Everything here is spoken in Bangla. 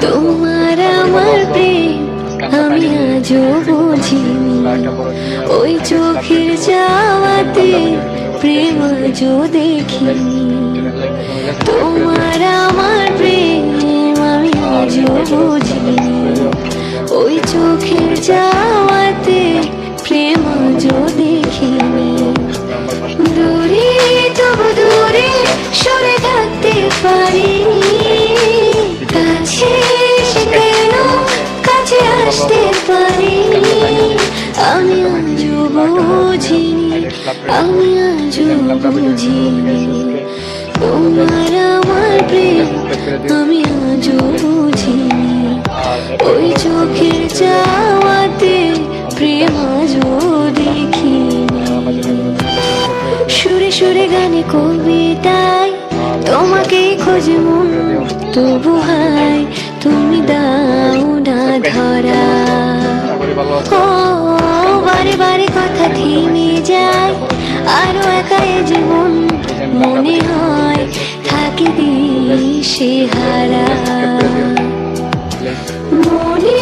তোমার আমার প্রেম আমি আজও বুঝিনি। ওই চোখের যাওয়াতে প্রেম আজও দেখিনি। তোমার আমার প্রেম আমি আজও বুঝিনি। ওই চোখের যাওয়াতে আমি আজও বুঝিনি, আমি আজও বুঝিনি। তোমার আমার প্রেম, আমি আজও বুঝিনি। ওই চোখের যাওয়াতে প্রেম আজও দেখিনি। সুরে সুরে গানে কবিতায় তোমাকেই খোঁজে মন, তবু হাই তুমি দাও না ধরা। এবারে কথা থেমে যায়। আরও একা জীবন মনে হয় থাকি সে হারা। মনে